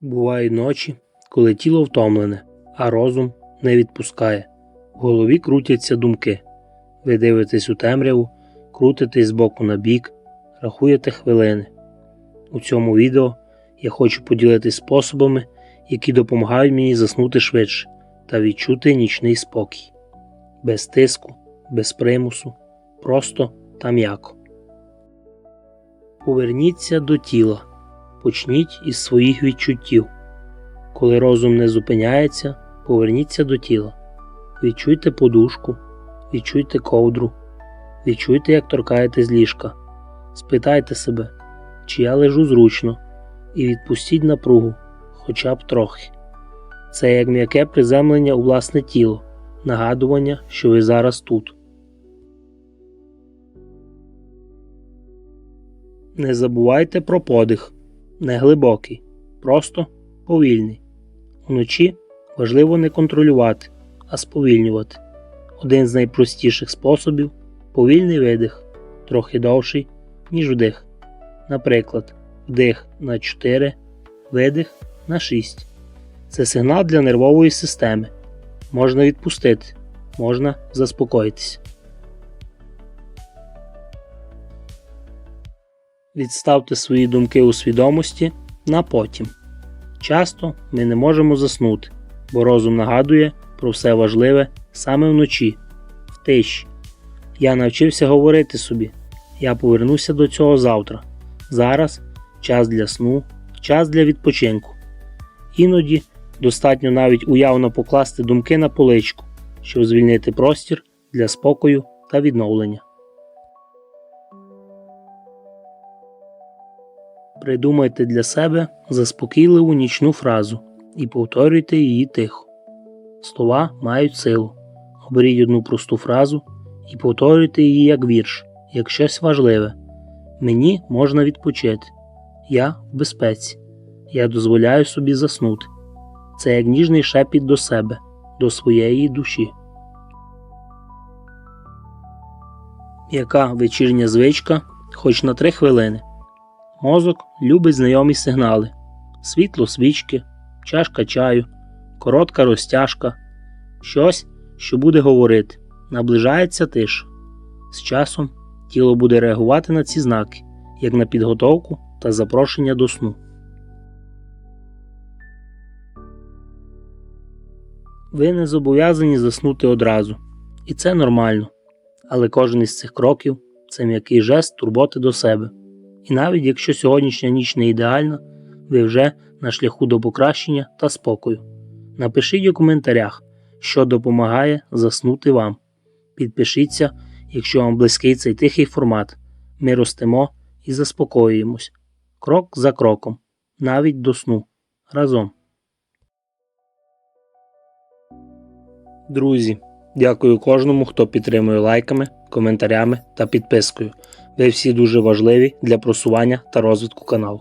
Бувають ночі, коли тіло втомлене, а розум не відпускає. В голові крутяться думки. Ви дивитесь у темряву, крутитесь з боку на бік, рахуєте хвилини. У цьому відео я хочу поділитись способами, які допомагають мені заснути швидше та відчути нічний спокій. Без тиску, без примусу, просто та м'яко. Поверніться до тіла. Почніть із своїх відчуттів. Коли розум не зупиняється, поверніться до тіла. Відчуйте подушку, відчуйте ковдру, відчуйте, як торкаєтесь ліжка. Спитайте себе, чи я лежу зручно, і відпустіть напругу, хоча б трохи. Це як м'яке приземлення у власне тіло, нагадування, що ви зараз тут. Не забувайте про подих не глибокий, просто повільний. Вночі важливо не контролювати, а сповільнювати. Один з найпростіших способів повільний видих, трохи довший, ніж вдих. Наприклад, вдих на 4, видих на 6. Це сигнал для нервової системи. Можна відпустити, можна заспокоїтися. Відставте свої думки у свідомості на потім. Часто ми не можемо заснути, бо розум нагадує про все важливе саме вночі, в тиші. Я навчився говорити собі, я повернуся до цього завтра. Зараз час для сну, час для відпочинку. Іноді достатньо навіть уявно покласти думки на поличку, щоб звільнити простір для спокою та відновлення. Придумайте для себе заспокійливу нічну фразу і повторюйте її тихо. Слова мають силу. Оберіть одну просту фразу і повторюйте її як вірш, як щось важливе. Мені можна відпочити. Я в безпеці. Я дозволяю собі заснути. Це як ніжний шепіт до себе, до своєї душі. Яка вечірня звичка, хоч на три хвилини. Мозок любить знайомі сигнали: світло свічки, чашка чаю, коротка розтяжка, щось, що буде говорити, наближається тиша. З часом тіло буде реагувати на ці знаки, як на підготовку та запрошення до сну. Ви не зобов'язані заснути одразу, і це нормально. Але кожен із цих кроків це м'який жест турботи до себе. І навіть якщо сьогоднішня ніч не ідеальна, ви вже на шляху до покращення та спокою. Напишіть у коментарях, що допомагає заснути вам. Підпишіться, якщо вам близький цей тихий формат. Ми ростемо і заспокоюємось. Крок за кроком, навіть до сну. Разом. Друзі, дякую кожному, хто підтримує лайками, коментарями та підпискою. Ви всі дуже важливі для просування та розвитку каналу.